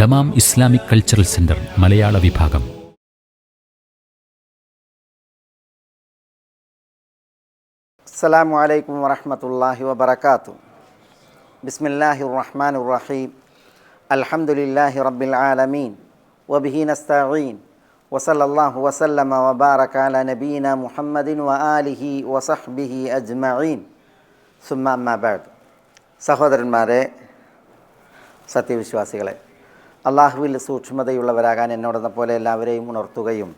Dammam Islamic cultural centre മലയാള വിഭാഗം. അസ്സാം വലൈക്കും വറഹമത്തല്ലാഹി വാത്തു ബിസ്മില്ലാഹി റഹ്മാൻ റഹീം. അൽഹംദുലില്ലാഹി റബ്ബിൽ ആലമീൻ. വബിഹി നസ്തഈൻ. വസല്ലല്ലാഹു വസല്ലമ വബാറക നബീന മുഹമ്മദിൻ വആലിഹി വസഹ്ബിഹി അജ്മഈൻ. സുമ്മ അമ്മാബാദ് സഹോദരന്മാരെ സത്യവിശ്വാസികളെ അള്ളാഹുവിൽ സൂക്ഷ്മതയുള്ളവരാകാൻ എന്നോടെന്ന പോലെ എല്ലാവരെയും ഉണർത്തുകയും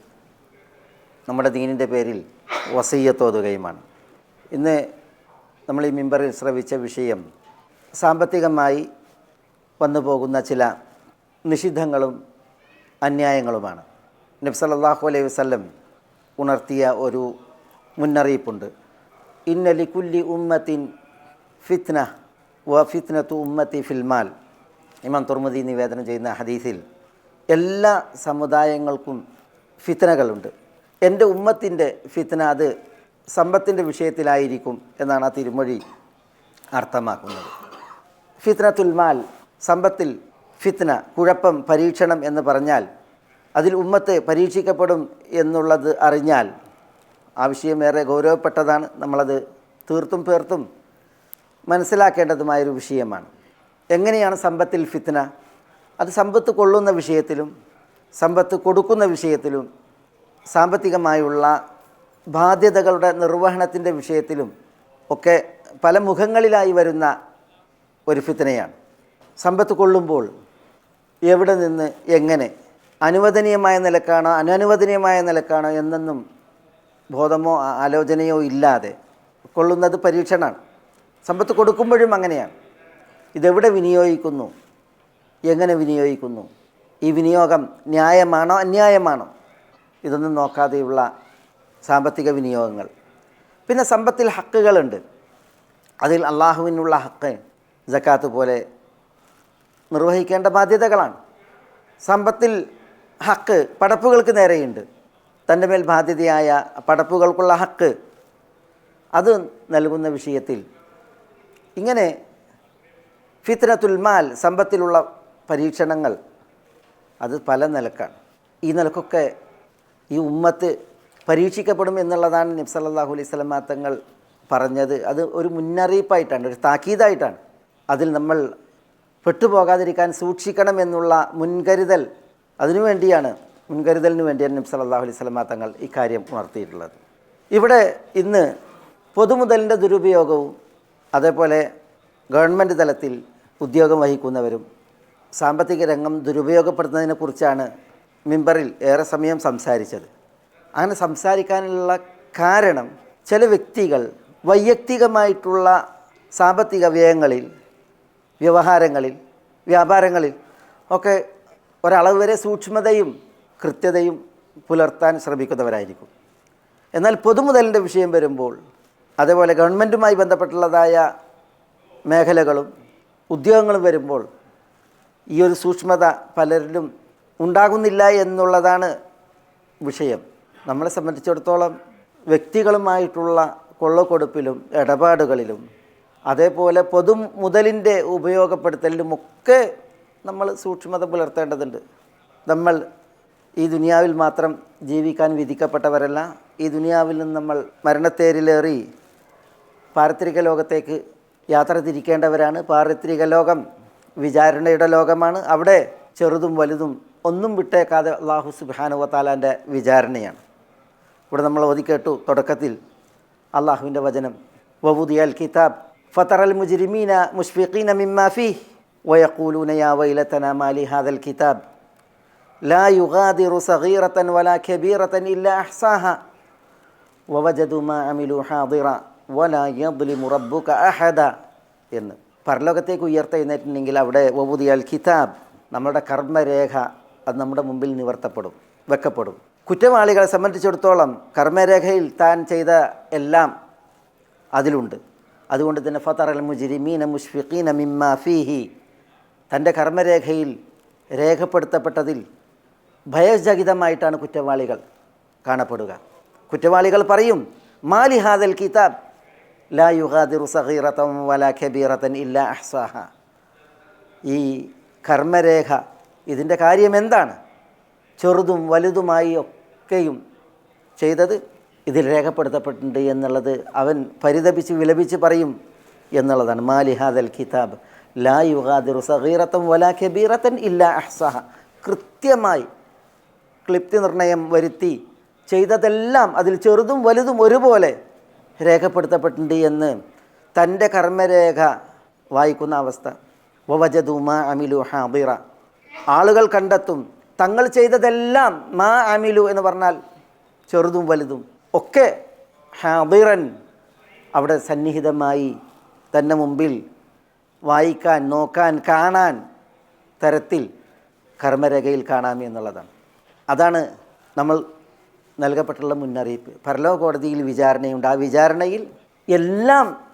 നമ്മുടെ ദീനിന്റെ പേരിൽ വസയ്യത്തോതുകയുമാണ് ഇന്ന് നമ്മൾ ഈ മിമ്പറിൽ ശ്രവിച്ച വിഷയം സാമ്പത്തികമായി വന്നു പോകുന്ന ചില നിഷിദ്ധങ്ങളും അന്യായങ്ങളുമാണ്. നബ്സല്ലാഹു അലൈഹി വസല്ലം ഉണർത്തിയ ഒരു മുന്നറിയിപ്പുണ്ട്. ഇന്നലി കുല്ലി ഉമ്മത്തിൻ ഫിത്ന വ ഫിത്നത്തു ഉമ്മത്തി ഫിൽമാൽ ഇമാം തുർമുദി നിവേദനം ചെയ്യുന്ന ഹദീസിൽ എല്ലാ സമുദായങ്ങൾക്കും ഫിത്തനകളുണ്ട് എന്റെ ഉമ്മത്തിന്റെ ഫിത്തന അത് സമ്പത്തിന്റെ വിഷയത്തിലായിരിക്കും എന്നാണ് ആ തിരുമൊഴി അർത്ഥമാക്കുന്നത്. ഫിത്നത്തുൽ മാൽ സമ്പത്തിൽ ഫിത്ന കുഴപ്പം പരീക്ഷണം എന്ന് പറഞ്ഞാൽ അതിൽ ഉമ്മത്ത് പരീക്ഷിക്കപ്പെടും എന്നുള്ളത് അറിഞ്ഞാൽ ആ വിഷയം ഏറെ ഗൗരവപ്പെട്ടതാണ്. നമ്മളത് തീർത്തും പേർത്തും മനസ്സിലാക്കേണ്ടതുമായൊരു വിഷയമാണ്. എങ്ങനെയാണ് സമ്പത്തിൽ ഫിത്ന? അത് സമ്പത്ത് കൊള്ളുന്ന വിഷയത്തിലും സമ്പത്ത് കൊടുക്കുന്ന വിഷയത്തിലും സാമ്പത്തികമായുള്ള ബാധ്യതകളുടെ നിർവഹണത്തിന്റെ വിഷയത്തിലും ഒക്കെ പല മുഖങ്ങളിലായി വരുന്ന ഒരു ഫിത്തനയാണ് സമ്പത്ത് കൊള്ളുമ്പോൾ എവിടെ നിന്ന് എങ്ങനെ അനുവദനീയമായ നിലക്കാണോ അനനുവദനീയമായ നിലക്കാണോ എന്നൊന്നും ബോധമോ ആലോചനയോ ഇല്ലാതെ കൊള്ളുന്നത് പരീക്ഷണമാണ് സമ്പത്ത് കൊടുക്കുമ്പോഴും അങ്ങനെയാണ്. ഇതെവിടെ വിനിയോഗിക്കുന്നു? എങ്ങനെ വിനിയോഗിക്കുന്നു? ഈ വിനിയോഗം ന്യായമാണോ അന്യായമാണോ? ഇതൊന്നും നോക്കാതെയുള്ള സാമ്പത്തിക വിനിയോഗങ്ങൾ. പിന്നെ സമ്പത്തിൽ ഹക്കുകളുണ്ട്. അതിൽ അള്ളാഹുവിനുള്ള ഹക്ക് ജക്കാത്ത് പോലെ നിർവഹിക്കേണ്ട ബാധ്യതകളാണ്. സമ്പത്തിൽ ഹക്ക് പടപ്പുകൾക്ക് നേരെയുണ്ട്. തന്റെ മേൽ ബാധ്യതയായ പടപ്പുകൾക്കുള്ള ഹക്ക് അത് നൽകുന്ന വിഷയത്തിൽ ഇങ്ങനെ ഫിത്നത്തുൽ മാൽ സമ്പത്തിലുള്ള പരീക്ഷണങ്ങൾ. അത് പല നിലക്കാണ്. ഈ നിലക്കൊക്കെ ഈ ഉമ്മത്ത് പരീക്ഷിക്കപ്പെടും എന്നുള്ളതാണ് നിബ്സല്ലാഹു അലൈഹി സ്വലമാ തങ്ങൾ പറഞ്ഞത്. അത് ഒരു മുന്നറിയിപ്പായിട്ടാണ് ഒരു താക്കീതായിട്ടാണ്. അതിൽ നമ്മൾ പെട്ടുപോകാതിരിക്കാൻ സൂക്ഷിക്കണം എന്നുള്ള മുൻകരുതൽ. അതിനുവേണ്ടിയാണ് മുൻകരുതലിന് വേണ്ടിയാണ് നബി സല്ലല്ലാഹു അലൈഹി സ്വലമാ തങ്ങൾ ഇക്കാര്യം ഉണർത്തിയിട്ടുള്ളത്. ഇവിടെ ഇന്ന് പൊതുമുതലിന്റെ ദുരുപയോഗവും അതേപോലെ ഗവൺമെന്റ് തലത്തിൽ ഉദ്യോഗം വഹിക്കുന്നവരും സാമ്പത്തിക രംഗം ദുരുപയോഗപ്പെടുത്തുന്നതിനെക്കുറിച്ചാണ് മിമ്പറിൽ ഏറെ സമയം സംസാരിച്ചത്. അങ്ങനെ സംസാരിക്കാനുള്ള കാരണം ചില വ്യക്തികൾ വൈയക്തികമായിട്ടുള്ള സാമ്പത്തിക വ്യയങ്ങളിൽ വ്യവഹാരങ്ങളിൽ വ്യാപാരങ്ങളിൽ ഒക്കെ ഒരളവ് വരെ സൂക്ഷ്മതയും കൃത്യതയും പുലർത്താൻ ശ്രമിക്കുന്നവരായിരിക്കും. എന്നാൽ പൊതുമുതലിന്റെ വിഷയം വരുമ്പോൾ അതേപോലെ ഗവൺമെന്റുമായി ബന്ധപ്പെട്ടുള്ളതായ മേഖലകളും ഉദ്യോഗങ്ങളും വരുമ്പോൾ ഈ ഒരു സൂക്ഷ്മത പലരിലും ഉണ്ടാകുന്നില്ല എന്നുള്ളതാണ് വിഷയം. നമ്മളെ സംബന്ധിച്ചിടത്തോളം വ്യക്തികളുമായിട്ടുള്ള കൊള്ളക്കൊടുപ്പിലും ഇടപാടുകളിലും അതേപോലെ പൊതു മുതലിന്റെ ഉപയോഗപ്പെടുത്തലിലും ഒക്കെ നമ്മൾ സൂക്ഷ്മത പുലർത്തേണ്ടതുണ്ട്. നമ്മൾ ഈ ദുനിയാവിൽ മാത്രം ജീവിക്കാൻ വിധിക്കപ്പെട്ടവരല്ല. ഈ ദുനിയാവിൽ നിന്ന് നമ്മൾ മരണത്തേരിലേറി പാരത്രിക ലോകത്തേക്ക് യാത്ര തിരിക്കേണ്ടവരാണ്. പാരിത്രിക ലോകം വിചാരണയുടെ ലോകമാണ്. അവിടെ ചെറുതും വലുതും ഒന്നും വിട്ടേക്കാതെ അള്ളാഹു സുബാനുവത്താലാന്റെ വിചാരണയാണ്. ഇവിടെ നമ്മൾ ഒതുക്കേട്ടു തുടക്കത്തിൽ അള്ളാഹുവിന്റെ വചനം വവുദിയൽ കിതാബ് ഫത്തറൽ മുജിരിമീന മുഷ്ഫിഖീന മിമ്മാഫി വയക്കൂലൂന യാ മാലി ഹാദൽ കിതാബ് ലാ യുഗാദിറു വലാ ഖബീറത്തൻ ഇല്ല അഹ്സാഹ വവജദു മാ അമിലു ഹാദിറ. അഹദ എന്ന്. പരലോകത്തേക്ക് ഉയർത്തെഴുന്നേറ്റുണ്ടെങ്കിൽ അവിടെ വബുദിയാൽ കിതാബ് നമ്മുടെ കർമ്മരേഖ അത് നമ്മുടെ മുമ്പിൽ നിവർത്തപ്പെടും വെക്കപ്പെടും. കുറ്റവാളികളെ സംബന്ധിച്ചിടത്തോളം കർമ്മരേഖയിൽ താൻ ചെയ്ത എല്ലാം അതിലുണ്ട്. അതുകൊണ്ട് തന്നെ ഫത്തർ അൽ മുജിരിമീന മുഷ്ഫിഖീന മിമ്മ ഫീഹി തന്റെ കർമ്മരേഖയിൽ രേഖപ്പെടുത്തപ്പെട്ടതിൽ ഭയജഹിതമായിട്ടാണ് കുറ്റവാളികൾ കാണപ്പെടുക. കുറ്റവാളികൾ പറയും മാലിഹാദൽ കിതാബ് ലാ യുഹാദിറു സഹീറത്തം വല ഖബീറത്തൻ ഇല്ല അഹ്സാഹ ഈ കർമ്മരേഖ ഇതിന്റെ കാര്യം എന്താണ്? ചെറുതും വലുതുമായി ഒക്കെയും ചെയ്തത് ഇതിൽ രേഖപ്പെടുത്തപ്പെട്ടിട്ടുണ്ട് എന്നുള്ളത് അവൻ പരിതപിച്ച് വിലപിച്ച് പറയും എന്നുള്ളതാണ്. മാലിഹാദൽ കിതാബ്. ലാ യുഗാദിറു സഹീറത്തം വലാ ഖബീറത്തൻ ഇല്ല അഹ്സഹ. കൃത്യമായി ക്ലിപ്തി നിർണയം വരുത്തി ചെയ്തതെല്ലാം അതിൽ ചെറുതും വലുതും ഒരുപോലെ രേഖപ്പെടുത്തപ്പെട്ടിട്ടുണ്ട് എന്ന് തന്റെ കർമ്മരേഖ വായിക്കുന്ന അവസ്ഥ. വവജതു മാ അമിലു ഹാബിറ ആളുകൾ കണ്ടെത്തും തങ്ങൾ ചെയ്തതെല്ലാം മാ അമിലു എന്ന് പറഞ്ഞാൽ ചെറുതും വലുതും. ഒക്കെ ഹാബിറൻ അവിടെ സന്നിഹിതമായി തന്നെ മുമ്പിൽ വായിക്കാൻ നോക്കാൻ കാണാൻ തരത്തിൽ കർമ്മരേഖയിൽ കാണാം എന്നുള്ളതാണ്. അതാണ് നമ്മൾ നൽകപ്പെട്ടുള്ള മുന്നറിയിപ്പ്. പരലോക കോടതിയിൽ വിചാരണയുണ്ട്. ആ വിചാരണയിൽ എല്ലാം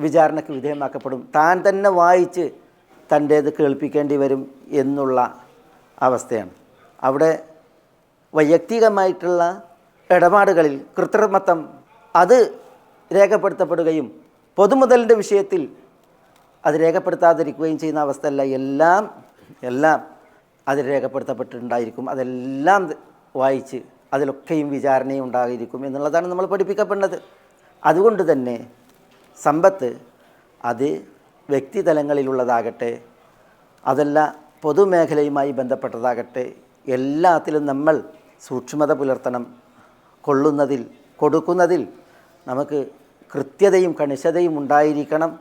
വിചാരണയ്ക്ക് വിധേയമാക്കപ്പെടും. താൻ തന്നെ വായിച്ച് തന്റേത് കേൾപ്പിക്കേണ്ടി വരും എന്നുള്ള അവസ്ഥയാണ്. അവിടെ വൈയക്തികമായിട്ടുള്ള ഇടപാടുകളിൽ കൃത്രിമത്വം അത് രേഖപ്പെടുത്തപ്പെടുകയും പൊതുമുതലിന്റെ വിഷയത്തിൽ അത് രേഖപ്പെടുത്താതിരിക്കുകയും ചെയ്യുന്ന അവസ്ഥയല്ല. എല്ലാം എല്ലാം അത് രേഖപ്പെടുത്തപ്പെട്ടിട്ടുണ്ടായിരിക്കും. അതെല്ലാം വായിച്ച് അതിലൊക്കെയും വിചാരണയും ഉണ്ടായിരിക്കും എന്നുള്ളതാണ് നമ്മൾ പഠിപ്പിക്കപ്പെടുന്നത്. അതുകൊണ്ട് തന്നെ സമ്പത്ത് അത് വ്യക്തിതലങ്ങളിലുള്ളതാകട്ടെ അതല്ല പൊതുമേഖലയുമായി ബന്ധപ്പെട്ടതാകട്ടെ എല്ലാത്തിലും നമ്മൾ സൂക്ഷ്മത പുലർത്തണം. കൊള്ളുന്നതിൽ കൊടുക്കുന്നതിൽ നമുക്ക് കൃത്യതയും കണിശതയും ഉണ്ടായിരിക്കണം.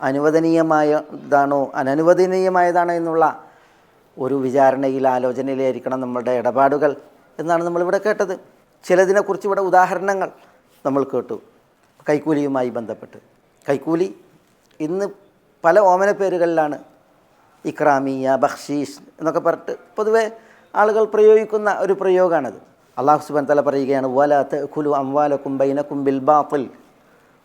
അനുവദനീയമായതാണോ അനനുവദനീയമായതാണോ എന്നുള്ള ഒരു വിചാരണയിൽ ആലോചനയിലായിരിക്കണം നമ്മളുടെ ഇടപാടുകൾ. എന്നാണ് നമ്മളിവിടെ കേട്ടത്. ചിലതിനെക്കുറിച്ച് ഇവിടെ ഉദാഹരണങ്ങൾ നമ്മൾ കേട്ടു. കൈക്കൂലിയുമായി ബന്ധപ്പെട്ട്. കൈക്കൂലി ഇന്ന് പല ഓമന പേരുകളിലാണ്. ഇക്രാമിയ ബഹ്ഷീഷ് എന്നൊക്കെ പറഞ്ഞിട്ട് പൊതുവെ ആളുകൾ പ്രയോഗിക്കുന്ന ഒരു പ്രയോഗമാണത് അള്ളാഹു സുബാൻ തല പറയുകയാണ് വല തഖുലു അംവാല കുംബൈന ബിൽ ബാത്തിൽ.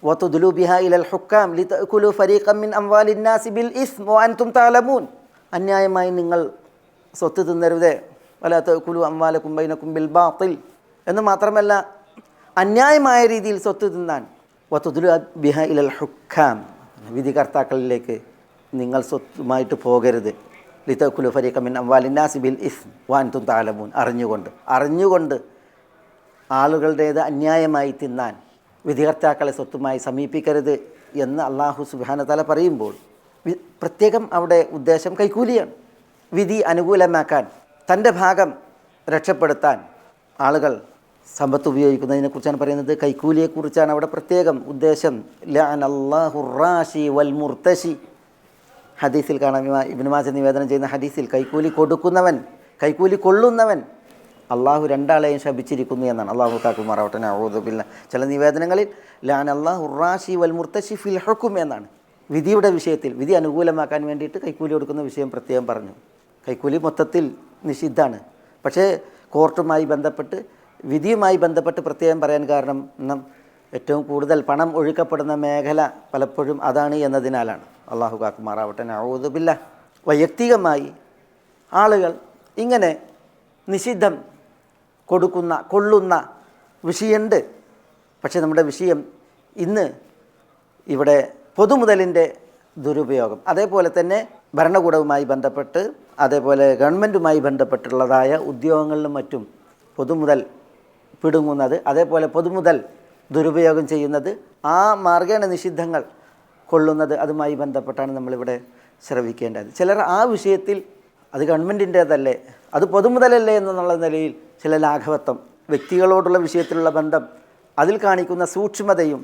വതുദ്ലു ബിഹ ഇലൽ ഹുക്കാം ലിതഅകുലു ഫരീഖം മിൻ അംവാലിൻ നാസി ബിൽ ഇസ്മ വഅൻതും തഅലമൂൻ. അന്യായമായി നിങ്ങൾ സ്വത്ത് തിന്നരുതേ. വല തഅകുലു അമ്മാല കുംബൈന ബിൽ ബാത്തിൽ. എന്ന് മാത്രമല്ല അന്യായമായ രീതിയിൽ സ്വത്ത് തിന്നാൻ. വത്തുദുലു ബിഹ ഇലൽ ഹുക്കാം. വിധികർത്താക്കളിലേക്ക് നിങ്ങൾ സ്വത്തുമായിട്ട് പോകരുത്. ലിതക്കുലു ഫരീഖമിൻ അംവാലിന്നാസി ബിൽ ഇസ് വാൻതും താലമൂൻ അറിഞ്ഞുകൊണ്ട്. അറിഞ്ഞുകൊണ്ട് ആളുകളുടേത് അന്യായമായി തിന്നാൻ വിധികർത്താക്കളെ സ്വത്തുമായി സമീപിക്കരുത് എന്ന് അള്ളാഹു സുബാന തല പറയുമ്പോൾ പ്രത്യേകം അവിടെ ഉദ്ദേശം കൈക്കൂലിയാണ്. വിധി അനുകൂലമാക്കാൻ തന്റെ ഭാഗം രക്ഷപ്പെടുത്താൻ ആളുകൾ സമ്പത്ത് ഉപയോഗിക്കുന്നതിനെക്കുറിച്ചാണ് പറയുന്നത്. കൈക്കൂലിയെക്കുറിച്ചാണ് അവിടെ പ്രത്യേകം ഉദ്ദേശം. ലാൻ അള്ളാഹു റാഷി വൽ മുർത്തശി. ഹദീസിൽ കാണാം. ഇമാ- ഇബ്നു മാജ നിവേദനം ചെയ്യുന്ന ഹദീസിൽ കൈക്കൂലി കൊടുക്കുന്നവൻ കൈക്കൂലി കൊള്ളുന്നവൻ അള്ളാഹു രണ്ടാളെയും ശപിച്ചിരിക്കുന്നു എന്നാണ്. അള്ളാഹു താക്കുമാറാവട്ടെ ഔദബില്ല ചില നിവേദനങ്ങളിൽ ലാൻ അള്ളാഹു റാഷി വൽ മുർത്തശി ഫിൽ എന്നാണ്. വിധിയുടെ വിഷയത്തിൽ വിധി അനുകൂലമാക്കാൻ വേണ്ടിയിട്ട് കൈക്കൂലി കൊടുക്കുന്ന വിഷയം പ്രത്യേകം പറഞ്ഞു. കൈക്കൂലി മൊത്തത്തിൽ നിഷിദ്ധാണ് പക്ഷേ കോർട്ടുമായി ബന്ധപ്പെട്ട് വിധിയുമായി ബന്ധപ്പെട്ട് പ്രത്യേകം പറയാൻ കാരണം ഏറ്റവും കൂടുതൽ പണം ഒഴുക്കപ്പെടുന്ന മേഖല പലപ്പോഴും അതാണ് എന്നതിനാലാണ്. അള്ളാഹു കാക്കുമാറാവട്ടെ. ഔദുബില്ല വൈയക്തികമായി ആളുകൾ ഇങ്ങനെ നിഷിദ്ധം കൊടുക്കുന്ന കൊള്ളുന്ന വിഷയമുണ്ട്. പക്ഷേ നമ്മുടെ വിഷയം ഇന്ന് ഇവിടെ പൊതുമുതലിന്റെ ദുരുപയോഗം. അതേപോലെ തന്നെ ഭരണകൂടവുമായി ബന്ധപ്പെട്ട് അതേപോലെ ഗവൺമെന്റുമായി ബന്ധപ്പെട്ടുള്ളതായ ഉദ്യോഗങ്ങളിലും മറ്റും പൊതുമുതൽ പിടുങ്ങുന്നത് അതേപോലെ പൊതുമുതൽ ദുരുപയോഗം ചെയ്യുന്നത് ആ മാർഗേണ നിഷിദ്ധങ്ങൾ കൊള്ളുന്നത് അതുമായി ബന്ധപ്പെട്ടാണ് നമ്മളിവിടെ ശ്രവിക്കേണ്ടത്. ചിലർ ആ വിഷയത്തിൽ അത് ഗവൺമെന്റിന്റേതല്ലേ അത് പൊതുമുതലല്ലേ എന്നുള്ള നിലയിൽ ചില ലാഘവത്വം വ്യക്തികളോടുള്ള വിഷയത്തിലുള്ള ബന്ധം അതിൽ കാണിക്കുന്ന സൂക്ഷ്മതയും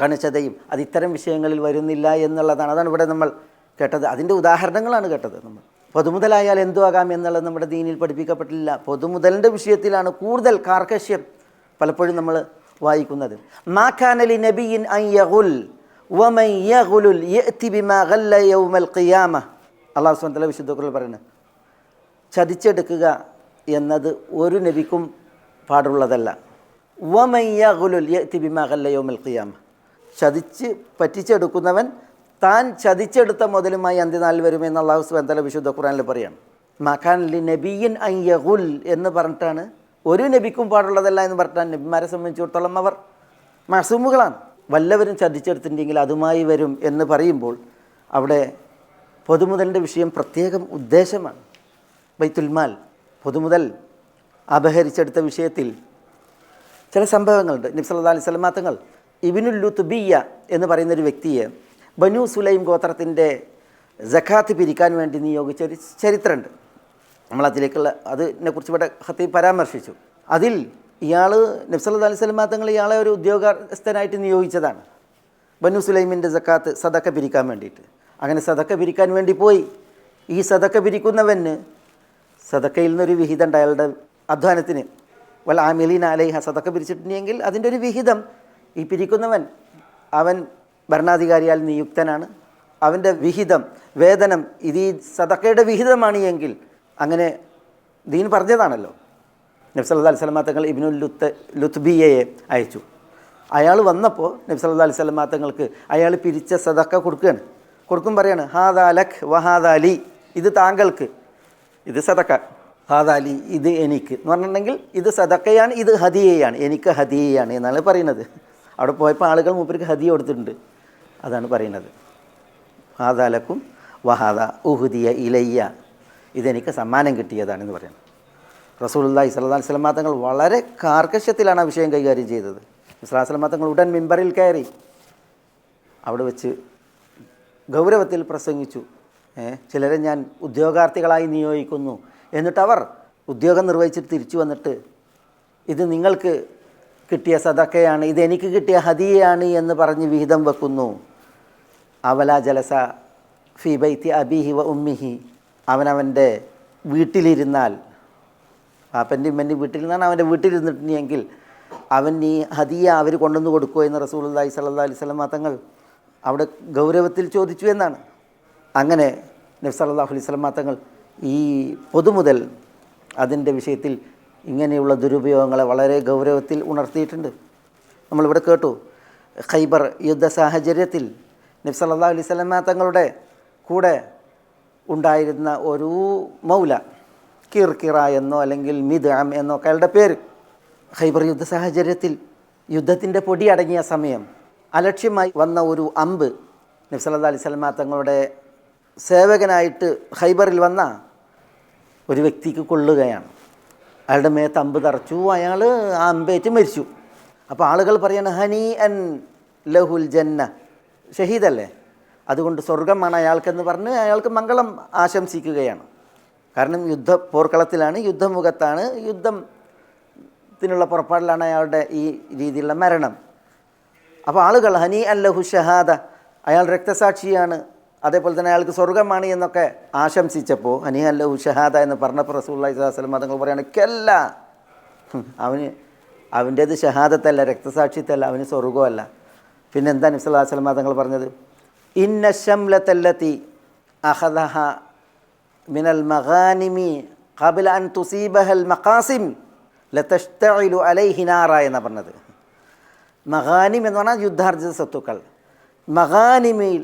കണിച്ചതയും അത് ഇത്തരം വിഷയങ്ങളിൽ വരുന്നില്ല എന്നുള്ളതാണ്. അതാണ് ഇവിടെ നമ്മൾ കേട്ടത്. അതിന്റെ ഉദാഹരണങ്ങളാണ് കേട്ടത് നമ്മൾ. പൊതുമുതലായാൽ എന്തു ആകാം എന്നുള്ളത് നമ്മുടെ ദീനിൽ പഠിപ്പിക്കപ്പെട്ടില്ല. പൊതുമുതലിന്റെ വിഷയത്തിലാണ് കൂടുതൽ കാർക്കശ്യം പലപ്പോഴും നമ്മൾ വായിക്കുന്നത്. മാഖാനലി നബിയിൻ അൻ യഗുൽ വമൻ യഗുലുൽ യഅതി ബിമാ ഗല്ല യൗമൽ ഖിയാമ. അല്ലാഹു സുബ്ഹാനഹു വിശുദ്ധ ഖുർആനിൽ പറയുന്നത് ചതിച്ചെടുക്കുക എന്നത് ഒരു നബിക്കും പാടുള്ളതല്ല. വമൻ ഗുലുൽ യഅതി ബിമാ ഗല്ല യൗമൽ ഖിയാമ. ചതിച്ച് പറ്റിച്ചെടുക്കുന്നവൻ താൻ ചതിച്ചെടുത്ത മുതലുമായി അന്ത്യനാളിൽ വരുമെന്ന് അള്ളാഹു സുബാൻ വിശുദ്ധ ഖുറാനിൽ പറയാണ്. മഖാൻ ലി നബിയൻ അയ്യഹുൽ എന്ന് പറഞ്ഞിട്ടാണ് ഒരു നബിക്കും പാടുള്ളതല്ല എന്ന് പറഞ്ഞാൽ നബിമാരെ സംബന്ധിച്ചിടത്തോളം അവർ മസൂമുകളാണ് വല്ലവരും ചതിച്ചെടുത്തിട്ടുണ്ടെങ്കിൽ അതുമായി വരും എന്ന് പറയുമ്പോൾ അവിടെ പൊതുമുതലിന്റെ വിഷയം പ്രത്യേകം ഉദ്ദേശമാണ്. ബൈത്തുൽമാൽ പൊതുമുതൽ അപഹരിച്ചെടുത്ത വിഷയത്തിൽ ചില സംഭവങ്ങളുണ്ട്. നബ്സല്ലാ അലൈഹി സ്വലമാ തങ്ങൾ ഇബിനുൽ ലുത്ബിയ്യ എന്ന് പറയുന്ന ഒരു വ്യക്തിയെ ബനു സുലൈം ഗോത്രത്തിന്റെ ജക്കാത്ത് പിരിക്കാൻ വേണ്ടി നിയോഗിച്ച ഒരു ചരിത്രമുണ്ട്. നമ്മൾ അതിലേക്കുള്ള അതിനെക്കുറിച്ച് ഇവിടെ ഹത്തീബ് പരാമർശിച്ചു. അതിൽ ഇയാൾ നബ്സല്ലാ അലൈഹി സ്വലമാ തങ്ങൾ ഇയാളെ ഒരു ഉദ്യോഗസ്ഥനായിട്ട് നിയോഗിച്ചതാണ്. ബനു സുലൈമിന്റെ ജക്കാത്ത് സദക്ക പിരിക്കാൻ വേണ്ടിയിട്ട്. അങ്ങനെ സദക്ക പിരിക്കാൻ വേണ്ടി പോയി. ഈ സദക്ക പിരിക്കുന്നവന് സദക്കയിൽ നിന്നൊരു വിഹിതം ഉണ്ട് അയാളുടെ അധ്വാനത്തിന്. വല്ല ആമിലീൻ അലൈഹ സദക്ക പിരിച്ചിട്ടുണ്ടെങ്കിൽ അതിന്റെ ഒരു വിഹിതം ഈ പിരിക്കുന്നവൻ അവൻ ഭരണാധികാരിയാൽ നിയുക്തനാണ്. അവന്റെ വിഹിതം വേതനം ഇത് ഈ സദക്കയുടെ വിഹിതമാണ് എങ്കിൽ അങ്ങനെ ദീൻ പറഞ്ഞതാണല്ലോ. നബ്സല്ലാ അലൈഹി സ്വലമാ തങ്ങൾ ഇബിനുൽ ലുത്ത് ലുത്ബിയയെ അയച്ചു. അയാൾ വന്നപ്പോൾ നബ്സല്ലാ അലൈഹി സ്വലമാ തങ്ങൾക്ക് അയാൾ പിരിച്ച സദക്ക കൊടുക്കുകയാണ്. കൊടുക്കും പറയാണ് ഹാദ ലഖ് വഹാദാലി ഇത് താങ്കൾക്ക് ഇത് സദക്ക. ഹാദാലി ഇത് എനിക്ക്. എന്ന് പറഞ്ഞിട്ടുണ്ടെങ്കിൽ ഇത് സദക്കയാണ് ഇത് ഹദിയയാണ്. എനിക്ക് ഹദിയയാണ് എന്നാണ് പറയുന്നത്. അവിടെ പോയപ്പോൾ ആളുകൾ മൂപ്പർക്ക് ഹദിയ കൊടുത്തിട്ടുണ്ട്. അതാണ് പറയുന്നത്. ഹാദാലക്കും വഹാദ ഉഹുദിയ ഇലയ്യ. ഇതെനിക്ക് സമ്മാനം കിട്ടിയതാണെന്ന് പറയുന്നത് റസൂലുള്ളാഹി സ്വല്ലല്ലാഹി അലൈഹി വസല്ലം തങ്ങൾ വളരെ കാർക്കശ്യത്തിലാണ് ആ വിഷയം കൈകാര്യം ചെയ്തത്. ഇസ്ലാസ്ലമ തങ്ങൾ ഉടൻ മിമ്പറിൽ കയറി. അവിടെ വെച്ച് ഗൗരവത്തിൽ പ്രസംഗിച്ചു. ചിലരെ ഞാൻ ഉദ്യോഗാർത്ഥികളായി നിയോഗിക്കുന്നു. എന്നിട്ട് അവർ ഉദ്യോഗം നിർവഹിച്ചിട്ട് തിരിച്ചു വന്നിട്ട് ഇത് നിങ്ങൾക്ക് കിട്ടിയ സദക്കയാണ് ഇതെനിക്ക് കിട്ടിയ ഹതിയാണ് എന്ന് പറഞ്ഞ് വിഹിതം വെക്കുന്നു. അവല ജലസ ഫി ബൈത്തി അബിഹി വ ഉമ്മിഹി. അവനവന്റെ വീട്ടിലിരുന്നാൽ പാപ്പന്റെ ഉമ്മന്റെ വീട്ടിൽ നിന്നാണ് അവന്റെ വീട്ടിലിരുന്നിട്ടുണ്ടെങ്കിൽ അവൻ ഈ ഹദിയ അവർ കൊണ്ടുവന്ന് കൊടുക്കുമോ എന്ന് റസൂൽ റസൂലുള്ളാഹി സ്വല്ലല്ലാഹി അലൈഹി വസല്ലം തങ്ങൾ അവിടെ ഗൗരവത്തിൽ ചോദിച്ചു എന്നാണ്. അങ്ങനെ നബി സല്ലല്ലാഹു അലൈഹി വസല്ലം തങ്ങൾ ഈ പൊതുമുതൽ അതിന്റെ വിഷയത്തിൽ ഇങ്ങനെയുള്ള ദുരുപയോഗങ്ങളെ വളരെ ഗൗരവത്തിൽ ഉണർത്തിയിട്ടുണ്ട്. നമ്മളിവിടെ കേട്ടു ഖൈബർ യുദ്ധ സാഹചര്യത്തിൽ നബി സല്ലല്ലാഹു അലൈഹി സ്വലമ തങ്ങളുടെ കൂടെ ഉണ്ടായിരുന്ന ഒരു മൗല കിർക്കിറ എന്നോ അല്ലെങ്കിൽ മിദ്അം എന്നോ അയാളുടെ പേര്. ഖൈബർ യുദ്ധ സാഹചര്യത്തിൽ യുദ്ധത്തിന്റെ പൊടി അടങ്ങിയ സമയം അലക്ഷ്യമായി വന്ന ഒരു അമ്പ് നബ്സല്ലാ അലൈഹി സ്വലമ തങ്ങളുടെ സേവകനായിട്ട് ഖൈബറിൽ വന്ന ഒരു വ്യക്തിക്ക് കൊള്ളുകയാണ്. അയാളുടെ മേത്ത് അമ്പ് തറച്ചു അയാൾ ആ അമ്പേറ്റ് മരിച്ചു. അപ്പോൾ ആളുകൾ പറയണ ഹനി അൻ ലഹുൽ ജന്ന. ഷഹീദല്ലേ? അതുകൊണ്ട് സ്വർഗമാണ് അയാൾക്കെന്ന് പറഞ്ഞ് അയാൾക്ക് മംഗളം ആശംസിക്കുകയാണ്. കാരണം യുദ്ധ പോർക്കളത്തിലാണ് യുദ്ധമുഖത്താണ് യുദ്ധത്തിനുള്ള പുറപ്പാടിലാണ് അയാളുടെ ഈ രീതിയിലുള്ള മരണം. അപ്പോൾ ആളുകൾ ഹനി ലഹു ഷഹാദ അയാൾ രക്തസാക്ഷിയാണ്. അതേപോലെ തന്നെ അയാൾക്ക് സ്വർഗമാണ് എന്നൊക്കെ ആശംസിച്ചപ്പോൾ ഹനി ഉഷഹാദ ഷഹാദ എന്ന് പറഞ്ഞപ്പോൾ റസൂല്ലാഹി ഇസ്ലാസ്ലം തങ്ങൾ പറയാണ് കല്ല അവന് അവന്റേത് ഷഹാദത്തല്ല രക്തസാക്ഷിത്തല്ല അവന് സ്വർഗമല്ല പിന്നെ എന്താ നിസ്ലാ മതങ്ങൾ തങ്ങൾ പറഞ്ഞത്? ഇന്ന ശംലത്തല്ലത്തി അഹദഹ മിനൽ മഹാനിമി കബിൽ അൻ തുസീബഹൽ മഖാസിം ലതഷ്തഇലു അലൈഹി നാറ എന്നാണ് പറഞ്ഞത്. മഹാനിം എന്ന് പറഞ്ഞാൽ യുദ്ധാർജിത സ്വത്തുക്കൾ. മഹാനിമയിൽ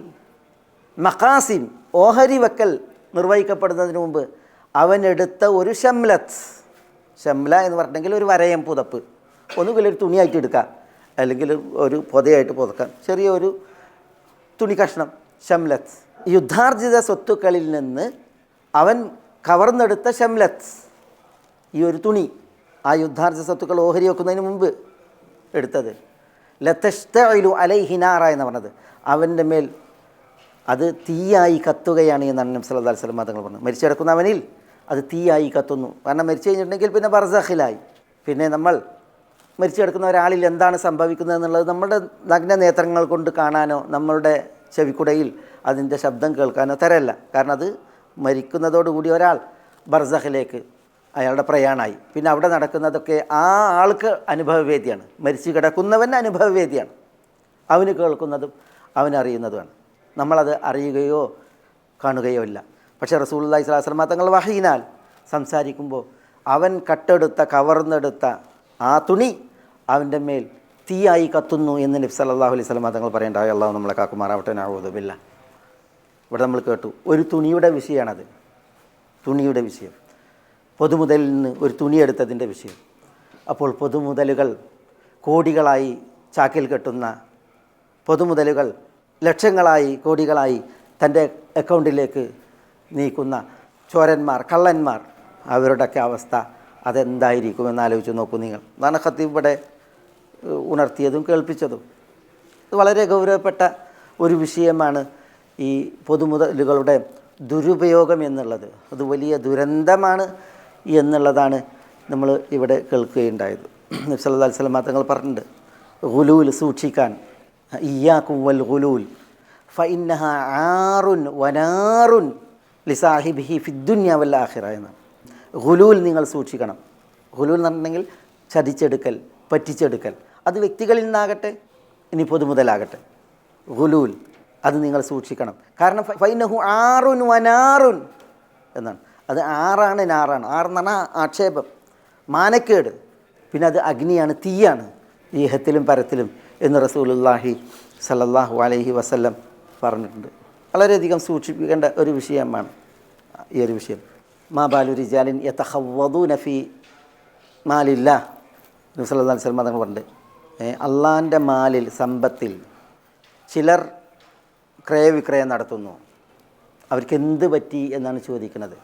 മഖാസിം ഓഹരി വക്കൽ നിർവഹിക്കപ്പെടുന്നതിന് മുമ്പ് അവനെടുത്ത ഒരു ഷംലത്ത് ഷംല എന്ന് പറഞ്ഞിട്ടുണ്ടെങ്കിൽ ഒരു വരയം പുതപ്പ്. ഒന്നുകിൽ ഒരു തുണിയായിട്ട് എടുക്കാം. അല്ലെങ്കിൽ ഒരു പൊതയായിട്ട് പുതക്കാം. ചെറിയൊരു തുണി കഷ്ണം ഷംലത്ത് യുദ്ധാർജിത സ്വത്തുക്കളിൽ നിന്ന് അവൻ കവർന്നെടുത്ത ഷംലത്ത് ഈ ഒരു തുണി ആ യുദ്ധാർജിത സ്വത്തുക്കൾ ഓഹരി വെക്കുന്നതിന് മുമ്പ് എടുത്തത്. ലത്തഷ്തയിലു അലൈഹിനാറ എന്ന് പറഞ്ഞത്. അവന്റെ മേൽ അത് തീയായി കത്തുകയാണ് എന്നാണ് നബി സല്ലല്ലാഹു അലൈഹി വസല്ലം തങ്ങൾ പറഞ്ഞത് മരിച്ചു കിടക്കുന്നവനിൽ അത് തീയായി കത്തുന്നു. കാരണം മരിച്ചു കഴിഞ്ഞിട്ടുണ്ടെങ്കിൽ പിന്നെ ബർസഖിലായി. പിന്നെ നമ്മൾ മരിച്ചു കിടക്കുന്ന ഒരാളിൽ എന്താണ് സംഭവിക്കുന്നത് എന്നുള്ളത് നമ്മുടെ നഗ്ന നേത്രങ്ങൾ കൊണ്ട് കാണാനോ നമ്മളുടെ ചെവിക്കുടയിൽ അതിന്റെ ശബ്ദം കേൾക്കാനോ തരല്ല. കാരണം അത് മരിക്കുന്നതോടുകൂടി ഒരാൾ ബർസഖിലേക്ക് അയാളുടെ പ്രയാണമായി പിന്നെ അവിടെ നടക്കുന്നതൊക്കെ ആ ആൾക്ക് അനുഭവവേദിയാണ്. മരിച്ചു കിടക്കുന്നവൻ അനുഭവവേദിയാണ്. അവന് കേൾക്കുന്നതും അവനറിയുന്നതുമാണ്. നമ്മളത് അറിയുകയോ കാണുകയോ ഇല്ല. പക്ഷേ അലൈഹി വസല്ലം തങ്ങൾ വഹയിനാൽ സംസാരിക്കുമ്പോൾ അവൻ കട്ടെടുത്ത കവർന്നെടുത്ത ആ തുണി അവന്റെ മേൽ തീയായി കത്തുന്നു എന്ന് നബി അല്ലാഹു അലൈഹി വസല്ലം തങ്ങൾ പറയേണ്ടായി അള്ളാഹു നമ്മളെ കാക്കുമാറാവട്ടെ. നാവൂതുബില്ല ഇവിടെ നമ്മൾ കേട്ടു ഒരു തുണിയുടെ വിഷയമാണത്. തുണിയുടെ വിഷയം. പൊതുമുതലിൽ നിന്ന് ഒരു തുണിയെടുത്തതിന്റെ വിഷയം. അപ്പോൾ പൊതുമുതലുകൾ കോടികളായി ചാക്കിൽ കെട്ടുന്ന പൊതുമുതലുകൾ ലക്ഷങ്ങളായി കോടികളായി തന്റെ അക്കൗണ്ടിലേക്ക് നീക്കുന്ന ചോരന്മാർ കള്ളന്മാർ. അവരുടെയൊക്കെ അവസ്ഥ അതെന്തായിരിക്കും എന്ന് ആലോചിച്ച് നോക്കൂ നിങ്ങൾ. അതാണ് ഖത്തീബ് ഇവിടെ ഉണർത്തിയതും കേൾപ്പിച്ചതും. വളരെ ഗൗരവപ്പെട്ട ഒരു വിഷയമാണ് ഈ പൊതുമുതലുകളുടെ ദുരുപയോഗം എന്നുള്ളത്. അത് വലിയ ദുരന്തമാണ് എന്നുള്ളതാണ് നമ്മൾ ഇവിടെ കേൾക്കുകയുണ്ടായത്. നബ്സല്ലാ വസ്ലം തങ്ങൾ പറഞ്ഞിട്ടുണ്ട് ഗുലൂൽ സൂക്ഷിക്കാൻ ഇയാക്കും വൽ ഫൈനഹ ആറുൻ വനാറുൻ ലിസാഹിബിഹി ഫിദ്ദുന്യ വല്ല ആഹിറ എന്നാണ് ഗുലൂൽ നിങ്ങൾ സൂക്ഷിക്കണം. ഗുലൂൽ എന്ന് പറഞ്ഞിട്ടുണ്ടെങ്കിൽ ചതിച്ചെടുക്കൽ പറ്റിച്ചെടുക്കൽ. അത് വ്യക്തികളിൽ നിന്നാകട്ടെ ഇനി പൊതുമുതലാകട്ടെ ഗുലൂൽ അത് നിങ്ങൾ സൂക്ഷിക്കണം. കാരണം ഫൈനഹു ആറുൻ വനാറുൻ എന്നാണ്. അത് ആറാണ് നാറാണ്. ആറെന്ന് പറഞ്ഞാൽ ആക്ഷേപം. മാനക്കേട്. പിന്നെ അത് അഗ്നിയാണ് തീയാണ്. ഈഹത്തിലും പരത്തിലും എന്ന് റസൂലുള്ളാഹി സലല്ലാഹു അലൈഹി വസല്ലം പറഞ്ഞിട്ടുണ്ട്. വളരെയധികം സൂക്ഷിപ്പിക്കേണ്ട ഒരു വിഷയമാണ് ഈ ഒരു വിഷയം. മാ ബാലു റിജാലിൻ യതഹവ്വദു നഫി മാലില്ല. നബ്സല്ലാ വസ്ലം തങ്ങൾ പറഞ്ഞിട്ടുണ്ട്. അള്ളാന്റെ മാലിൽ സമ്പത്തിൽ ചിലർ ക്രയവിക്രയം നടത്തുന്നു. അവർക്ക് എന്ത് പറ്റി എന്നാണ് ചോദിക്കുന്നത്.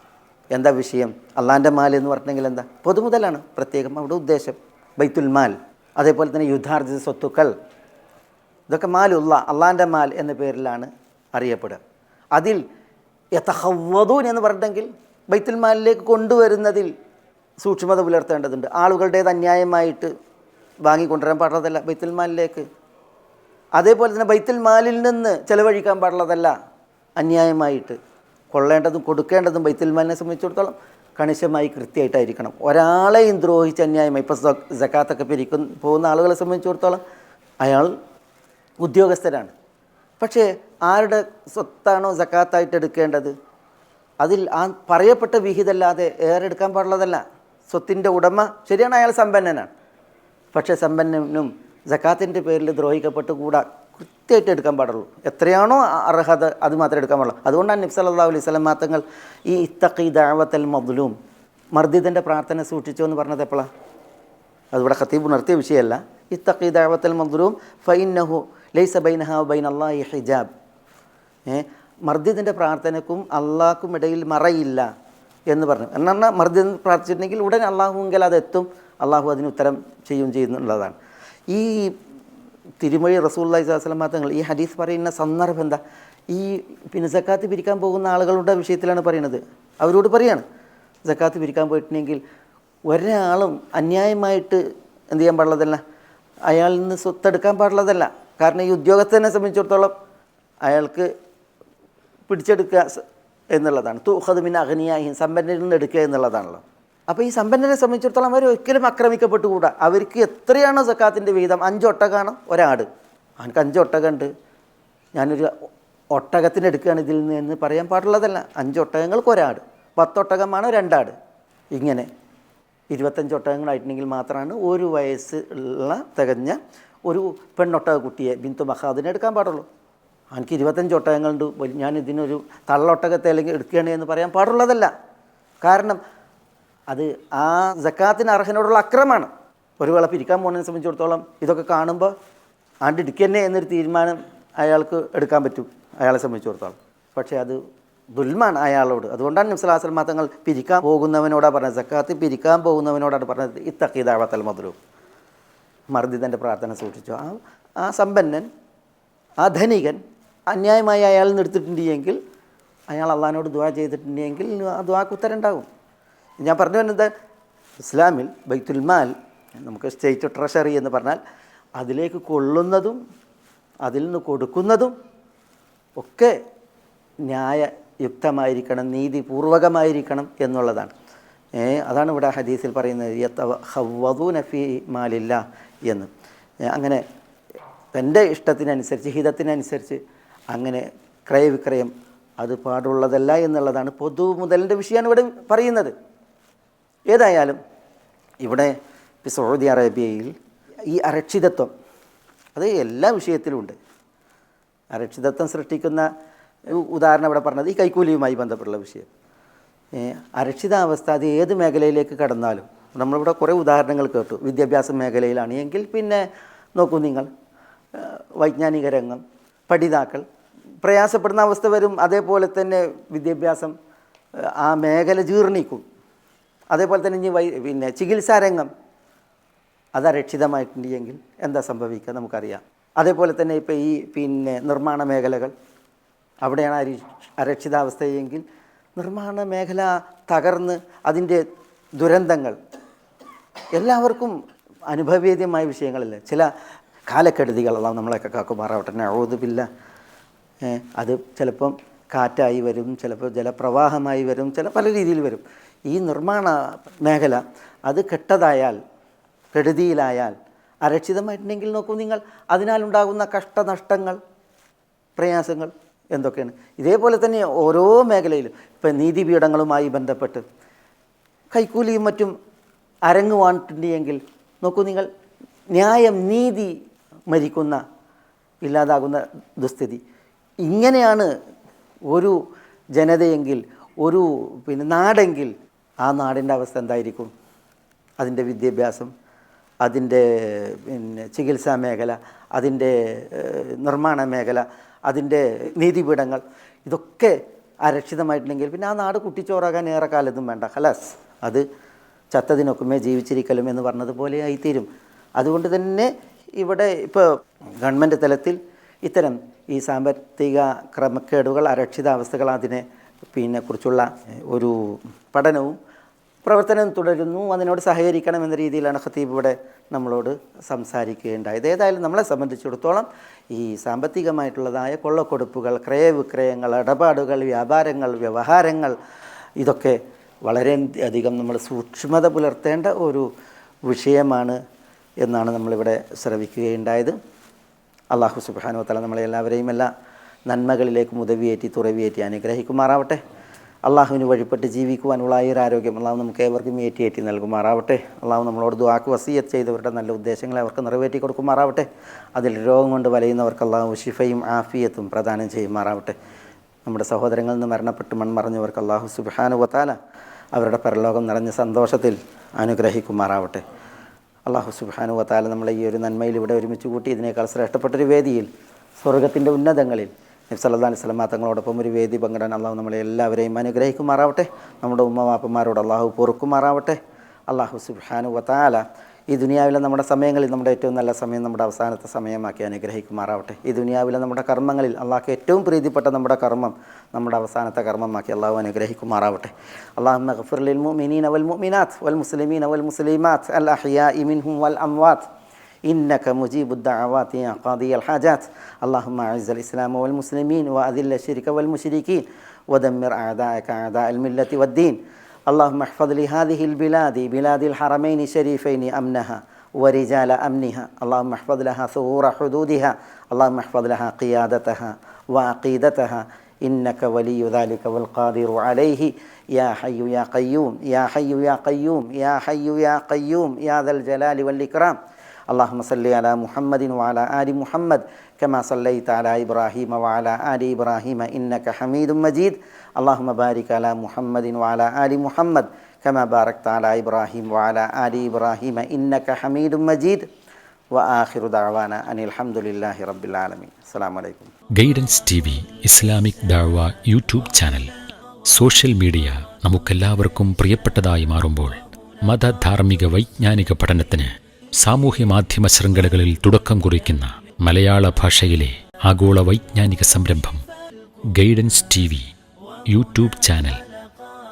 എന്താ വിഷയം? അള്ളാന്റെ മാൽ എന്ന് പറഞ്ഞെങ്കിൽ എന്താ? പൊതുമുതലാണ് പ്രത്യേകം അവിടെ ഉദ്ദേശം. ബൈത്തുൽ മാൽ. അതേപോലെ തന്നെ യുദ്ധാർജിത സ്വത്തുക്കൾ ഇതൊക്കെ മാലുള്ള അള്ളാന്റെ മാൽ എന്ന പേരിലാണ് അറിയപ്പെടുക. അതിൽ യഥഹവദൂൻ എന്ന് പറഞ്ഞിട്ടെങ്കിൽ ബൈത്തുൽ മാലിലേക്ക് കൊണ്ടുവരുന്നതിൽ സൂക്ഷ്മത പുലർത്തേണ്ടതുണ്ട്. ആളുകളുടേത് അന്യായമായിട്ട് വാങ്ങിക്കൊണ്ടുവരാൻ പാടുള്ളതല്ല ബൈത്തുൽ മാലിലേക്ക്. അതേപോലെ തന്നെ ബൈത്തുൽ മാലിൽ നിന്ന് ചെലവഴിക്കാൻ പാടുള്ളതല്ല അന്യായമായിട്ട്. കൊള്ളേണ്ടതും കൊടുക്കേണ്ടതും ബൈത്തുൽ മാലിനെ സംബന്ധിച്ചിടത്തോളം കണിശമായി കൃത്യമായിട്ടായിരിക്കണം. ഒരാളെയും ദ്രോഹിച്ച് അന്യായമായി ഇപ്പോൾ ജക്കാത്തൊക്കെ പിരിക്കുന്ന പോകുന്ന ആളുകളെ സംബന്ധിച്ചിടത്തോളം അയാൾ ഉദ്യോഗസ്ഥരാണ്. പക്ഷേ ആരുടെ സ്വത്താണോ ജക്കാത്തായിട്ട് എടുക്കേണ്ടത്? അതിൽ ആ പറയപ്പെട്ട വിഹിതമല്ലാതെ ഏറെ എടുക്കാൻ പാടുള്ളതല്ല. സ്വത്തിന്റെ ഉടമ ശരിയാണ് അയാൾ സമ്പന്നനാണ്. പക്ഷേ സമ്പന്നനും ജക്കാത്തിന്റെ പേരിൽ ദ്രോഹിക്കപ്പെട്ട് കൂടാ കൃത്യമായിട്ട് എടുക്കാൻ പാടുള്ളൂ. എത്രയാണോ അർഹത അത് മാത്രമേ എടുക്കാൻ പാടുള്ളൂ. അതുകൊണ്ടാണ് നബ്സ് അല്ലാ അലൈഹി സ്വലം മാത്തങ്ങൾ ഈ ഇത്തഖി ദാവത്തൽ മദ്ലൂം മർദ്ദിതന്റെ പ്രാർത്ഥന സൂക്ഷിച്ചു എന്ന് പറഞ്ഞത് എപ്പോഴാണ് അതിവിടെ ഖത്തീബ് ഉണർത്തിയ വിഷയമല്ല. ഇത്തഖി ദാവത്തൽ മദ്ലൂം ഫൈനഹു ലൈസ ബൈനഹ ബൈൻ അള്ളാഹി ഹിജാബ്. ഏ മർദ്ദിതന്റെ പ്രാർത്ഥനക്കും അള്ളാഹ്ക്കും ഇടയിൽ മറയില്ല എന്ന് പറഞ്ഞു. എന്നാൽ മർദ്ദിതൻ പ്രാർത്ഥിച്ചിട്ടുണ്ടെങ്കിൽ ഉടൻ അള്ളാഹുങ്കൽ അതെത്തും അള്ളാഹു അതിന് ഉത്തരം ചെയ്യും ചെയ്യുന്നുള്ളതാണ്. ഈ തിരുമൊഴി റസൂല്ലായി സ്വലം തങ്ങൾ ഈ ഹദീസ് പറയുന്ന സന്ദർഭം എന്താ? ഈ പിന്നെ സക്കാത്ത് പിരിക്കാൻ പോകുന്ന ആളുകളുടെ വിഷയത്തിലാണ് പറയുന്നത്. അവരോട് പറയാണ് സക്കാത്ത് പിരിക്കാൻ പോയിട്ടുണ്ടെങ്കിൽ ഒരാളും അന്യായമായിട്ട് എന്ത് ചെയ്യാൻ പാടുള്ളതല്ല അയാളിൽ നിന്ന് സ്വത്തെടുക്കാൻ പാടുള്ളതല്ല കാരണം ഈ ഉദ്യോഗസ്ഥനെ സംബന്ധിച്ചിടത്തോളം അയാൾക്ക് പിടിച്ചെടുക്കുക എന്നുള്ളതാണ്. തൂഹദ് മിൻ അഗ്നിയായി സമ്പന്നരിൽ നിന്ന് എടുക്കുക എന്നുള്ളതാണല്ലോ. അപ്പോൾ ഈ സമ്പന്നരെ സംബന്ധിച്ചിടത്തോളം അവർ ഒരിക്കലും ആക്രമിക്കപ്പെട്ടുകൂടാ. അവർക്ക് എത്രയാണോ സക്കാത്തിന്റെ വീതം? അഞ്ച് ഒട്ടകാണ്? ഒരാട്. അവനക്ക് അഞ്ച് ഒട്ടകമുണ്ട് ഞാനൊരു ഒട്ടകത്തിന് എടുക്കുകയാണ് ഇതിൽ നിന്ന് പറയാൻ പാടുള്ളതല്ല. അഞ്ച് ഒട്ടകങ്ങൾക്ക് ഒരാട്. പത്തൊട്ടകമാണ് രണ്ടാട്. ഇങ്ങനെ. ഇരുപത്തഞ്ച് ഒട്ടകങ്ങളായിട്ടുണ്ടെങ്കിൽ മാത്രമാണ് ഒരു വയസ്സ് ഉള്ള തികഞ്ഞ ഒരു പെണ്ണൊട്ടക കുട്ടിയെ ബിന്ദു മഹാദിനെ എടുക്കാൻ പാടുള്ളൂ. എനിക്ക് ഇരുപത്തഞ്ച് ഒട്ടകങ്ങളുണ്ട്. ഞാൻ ഇതിനൊരു തള്ളൊട്ടകത്തെ അല്ലെങ്കിൽ എടുക്കുകയാണ് എന്ന് പറയാൻ പാടുള്ളതല്ല. കാരണം അത് ആ ജക്കാത്തിന് അർഹനോടുള്ള അക്രമമാണ്. ഒരു വിളപ്പ് പിരിക്കാൻ പോകുന്നതിനെ സംബന്ധിച്ചിടത്തോളം ഇതൊക്കെ കാണുമ്പോൾ ആണ്ട് ഇടിക്കന്നെ എന്നൊരു തീരുമാനം അയാൾക്ക് എടുക്കാൻ പറ്റും അയാളെ സംബന്ധിച്ചിടത്തോളം. പക്ഷേ അത് ദുൽമാണ് അയാളോട്. അതുകൊണ്ടാണ് നിസ്ലാസൽ തങ്ങൾ പിരിക്കാൻ പോകുന്നവനോടാണ് പറഞ്ഞത് സക്കാത്ത് പിരിക്കാൻ പോകുന്നവനോടാണ് പറഞ്ഞത് ഇത്തക്കീതാവത്തൽ മധുരു മർദ്ദിതന്റെ പ്രാർത്ഥന സൂക്ഷിച്ചു. ആ ആ സമ്പന്നൻ ആ ധനികൻ അന്യായമായി അയാൾ നിർത്തിയിട്ടുണ്ടെങ്കിൽ അയാൾ അള്ളഹാനോട് ദുവാ ചെയ്തിട്ടുണ്ടെങ്കിൽ ആ ദ്വാക്ക് ഉത്തരം ഉണ്ടാകും ഞാൻ പറഞ്ഞു വരുന്നത് ഇസ്ലാമിൽ ബൈത്തുൽ മാൽ നമുക്ക് സ്റ്റേറ്റ് ട്രഷറി എന്ന് പറഞ്ഞാൽ അതിലേക്ക് കൊള്ളുന്നതും അതിൽ നിന്ന് കൊടുക്കുന്നതും ഒക്കെ ന്യായയുക്തമായിരിക്കണം നീതിപൂർവകമായിരിക്കണം എന്നുള്ളതാണ്. അതാണ് ഇവിടെ ഹദീസിൽ പറയുന്നത് ഹവ്വദു നഫി മാലില്ല എന്ന്. അങ്ങനെ തന്റെ ഇഷ്ടത്തിനനുസരിച്ച് ഹിതത്തിനനുസരിച്ച് അങ്ങനെ ക്രയവിക്രയം അത് പാടുള്ളതല്ല എന്നുള്ളതാണ് പൊതു മുതലിന്റെ വിഷയമാണ് ഇവിടെ പറയുന്നത്. ഏതായാലും ഇവിടെ സൗദി അറേബ്യയിൽ ഈ അരക്ഷിതത്വം അത് എല്ലാ വിഷയത്തിലും ഉണ്ട് അരക്ഷിതത്വം സൃഷ്ടിക്കുന്ന ഉദാഹരണം ഇവിടെ പറഞ്ഞത് ഈ കൈക്കൂലിയുമായി ബന്ധപ്പെട്ടുള്ള വിഷയം. അരക്ഷിതാവസ്ഥ അത് ഏത് മേഖലയിലേക്ക് കടന്നാലും നമ്മളിവിടെ കുറേ ഉദാഹരണങ്ങൾ കേട്ടു. വിദ്യാഭ്യാസ മേഖലയിലാണ് എങ്കിൽ പിന്നെ നോക്കൂ നിങ്ങൾ വൈജ്ഞാനിക രംഗം പഠിതാക്കൾ പ്രയാസപ്പെടുന്ന അവസ്ഥ വരും. അതേപോലെ തന്നെ വിദ്യാഭ്യാസം ആ മേഖല ജീർണിക്കും. അതേപോലെ തന്നെ ഇനി വൈ പിന്നെ ചികിത്സാരംഗം അത് അരക്ഷിതമായിട്ടുണ്ടെങ്കിൽ എന്താ സംഭവിക്കുക നമുക്കറിയാം. അതേപോലെ തന്നെ ഇപ്പോൾ ഈ പിന്നെ നിർമ്മാണ മേഖലകൾ അവിടെയാണ് അരി അരക്ഷിതാവസ്ഥയെങ്കിൽ നിർമ്മാണ മേഖല തകർന്ന് അതിന്റെ ദുരന്തങ്ങൾ എല്ലാവർക്കും അനുഭവേദ്യമായ വിഷയങ്ങളല്ലേ? ചില കാലക്കെടുതികളെല്ലാം നമ്മളൊക്കെ കാക്കുമാറാവട്ടെ നഴുതുമില്ല അത് ചിലപ്പം കാറ്റായി വരും ചിലപ്പോൾ ജലപ്രവാഹമായി വരും ചില പല രീതിയിൽ വരും. ഈ നിർമ്മാണ മേഖല അത് കെട്ടതായാൽ കെടുതിയിലായാൽ അരക്ഷിതമായിട്ടുണ്ടെങ്കിൽ നോക്കൂ നിങ്ങൾ അതിനാലുണ്ടാകുന്ന കഷ്ടനഷ്ടങ്ങൾ പ്രയാസങ്ങൾ എന്തൊക്കെയാണ്? ഇതേപോലെ തന്നെ ഓരോ മേഖലയിലും ഇപ്പം നീതിപീഠങ്ങളുമായി ബന്ധപ്പെട്ട് കൈക്കൂലിയും മറ്റും അരങ്ങുവാണ്ടിട്ടുണ്ടെങ്കിൽ നോക്കൂ നിങ്ങൾ ന്യായം നീതി മരിക്കുന്ന ഇല്ലാതാകുന്ന ദുസ്ഥിതി. ഇങ്ങനെയാണ് ഒരു ജനതയെങ്കിൽ ഒരു പിന്നെ നാടെങ്കിൽ ആ നാടിന്റെ അവസ്ഥ എന്തായിരിക്കും? അതിന്റെ വിദ്യാഭ്യാസം അതിന്റെ പിന്നെ ചികിത്സാ മേഖല അതിന്റെ നിർമ്മാണ മേഖല അതിന്റെ നീതിപീഠങ്ങൾ ഇതൊക്കെ അരക്ഷിതമായിട്ടുണ്ടെങ്കിൽ പിന്നെ ആ നാട് കുട്ടിച്ചോറാകാൻ ഏറെ കാലത്തും വേണ്ട. ഹലാസ് അത് ചത്തതിനൊക്കുമേ ജീവിച്ചിരിക്കലും എന്ന് പറഞ്ഞതുപോലെ ആയിത്തീരും. അതുകൊണ്ട് തന്നെ ഇവിടെ ഇപ്പോൾ ഗവൺമെന്റ് തലത്തിൽ ഇത്തരം ഈ സാമ്പത്തിക ക്രമക്കേടുകൾ അരക്ഷിതാവസ്ഥകൾ അതിനെ പിന്നെ കുറിച്ചുള്ള ഒരു പഠനവും പ്രവർത്തനം തുടരുന്നു അതിനോട് സഹകരിക്കണം എന്ന രീതിയിലാണ് ഖത്തീബ് ഇവിടെ നമ്മളോട് സംസാരിക്കുകയുണ്ടായത്. ഏതായാലും നമ്മളെ സംബന്ധിച്ചിടത്തോളം ഈ സാമ്പത്തികമായിട്ടുള്ളതായ കൊള്ളക്കൊടുപ്പുകൾ ക്രയവിക്രയങ്ങൾ ഇടപാടുകൾ വ്യാപാരങ്ങൾ വ്യവഹാരങ്ങൾ ഇതൊക്കെ വളരെ അധികം നമ്മൾ സൂക്ഷ്മത പുലർത്തേണ്ട ഒരു വിഷയമാണ് എന്നാണ് നമ്മളിവിടെ ശ്രവിക്കുകയുണ്ടായത്. അള്ളാഹു സുബാനോ തല നമ്മളെ എല്ലാവരെയും എല്ലാ നന്മകളിലേക്കും ഉദവിയേറ്റി തുറവിയേറ്റി അനുഗ്രഹിക്കുമാറാവട്ടെ. അള്ളാഹുവിന് വഴിപ്പെട്ട് ജീവിക്കുവാനുള്ള ഈ ഒരു ആരോഗ്യം അള്ളാഹു നമുക്ക് ഏവർക്കും ഏറ്റിയേറ്റി നൽകുമാറാവട്ടെ. അള്ളാഹു നമ്മളോട് ദുവാക്ക് വസീയത്ത് ചെയ്തവരുടെ നല്ല ഉദ്ദേശങ്ങളെ അവർക്ക് നിറവേറ്റി കൊടുക്കുമാറാവട്ടെ. അതിൽ രോഗം കൊണ്ട് വലയുന്നവർക്ക് അള്ളാഹു ഷിഫയും ആഫിയത്തും പ്രദാനം ചെയ്യുമാറാവട്ടെ. നമ്മുടെ സഹോദരങ്ങളിൽ നിന്ന് മരണപ്പെട്ട് മൺമറഞ്ഞവർക്ക് അള്ളാഹു സുബാനുവത്താല അവരുടെ പരലോകം നിറഞ്ഞ സന്തോഷത്തിൽ അനുഗ്രഹിക്കുമാറാവട്ടെ. അള്ളാഹു സുബാനുവത്താല നമ്മളെ ഈ ഒരു നന്മയിൽ ഇവിടെ ഒരുമിച്ച് കൂട്ടി ഇതിനേക്കാൾ ശ്രേഷ്ഠപ്പെട്ടൊരു വേദിയിൽ സ്വർഗത്തിന്റെ ഉന്നതങ്ങളിൽ നബ്സല്ലാ അലൈഹി സ്വലമാ തങ്ങളോടൊപ്പം ഒരു വേദി പങ്കിടാൻ അള്ളാഹു നമ്മളെ എല്ലാവരെയും അനുഗ്രഹിക്കുമാറാവട്ടെ. നമ്മുടെ ഉമ്മവാപ്പന്മാരോട് അള്ളാഹു പൊറുക്കുമാറാവട്ടെ. അള്ളാഹു സുബാനു വത്താല ഈ ദുനിയാവിലെ നമ്മുടെ സമയങ്ങളിൽ നമ്മുടെ ഏറ്റവും നല്ല സമയം നമ്മുടെ അവസാനത്തെ സമയമാക്കി അനുഗ്രഹിക്കുമാറാവട്ടെ. ഈ ദുനിയാവിലെ നമ്മുടെ കർമ്മങ്ങളിൽ അള്ളാഹ്ക്ക് ഏറ്റവും പ്രീതിപ്പെട്ട നമ്മുടെ കർമ്മം നമ്മുടെ അവസാനത്തെ കർമ്മമാക്കി അള്ളാഹു അനുഗ്രഹിക്കുമാറാവട്ടെ. അള്ളാഹു ലിൽ മുഅ്മിനീന വൽ മുഅ്മിനാത്ത് വൽ മുസ്ലിമീന വൽ മുസ്ലിമാത്ത് അൽ അഹ്യാഇ മിൻഹും വൽ അംവാത്ത്. إنك مجيب الدعوات يا قاضي الحاجات. اللهم أعز الإسلام والمسلمين وأذل الشرك والمشركين ودمر أعداءك أعداء الملة والدين. اللهم احفظ لهذه البلاد بلاد الحرمين الشريفين أمنها ورجال أمنها. اللهم احفظ لها ثغور حدودها. اللهم احفظ لها قيادتها وعقيدتها. إنك ولي ذلك والقادر عليه. يا حي يا قيوم يا حي يا قيوم يا حي يا قيوم يا ذا الجلال والإكرام. اللهم صل على محمد وعلى آل محمد كما صليت على إبراهيم وعلى آل إبراهيم إنك حميد مجيد اللهم بارك على محمد وعلى آل محمد كما باركت على إبراهيم وعلى آل إبراهيم إنك حميد مجيد وآخر دعوانا أن الحمد لله رب العالمين السلام عليكم ഗൈഡൻസ് ടി വി ഇസ്ലാമിക് ദാഴ്വ യൂട്യൂബ് ചാനൽ സോഷ്യൽ മീഡിയ നമുക്കെല്ലാവർക്കും പ്രിയപ്പെട്ടതായി മാറുമ്പോൾ മതധാർമ്മിക വൈജ്ഞാനിക പഠനത്തിന് സാമൂഹ്യ മാധ്യമ ശൃംഖലകളിൽ തുടക്കം കുറിക്കുന്ന മലയാള ഭാഷയിലെ ആഗോള വൈജ്ഞാനിക സംരംഭം guidance T V YouTube channel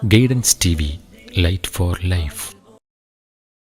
guidance T V light for life.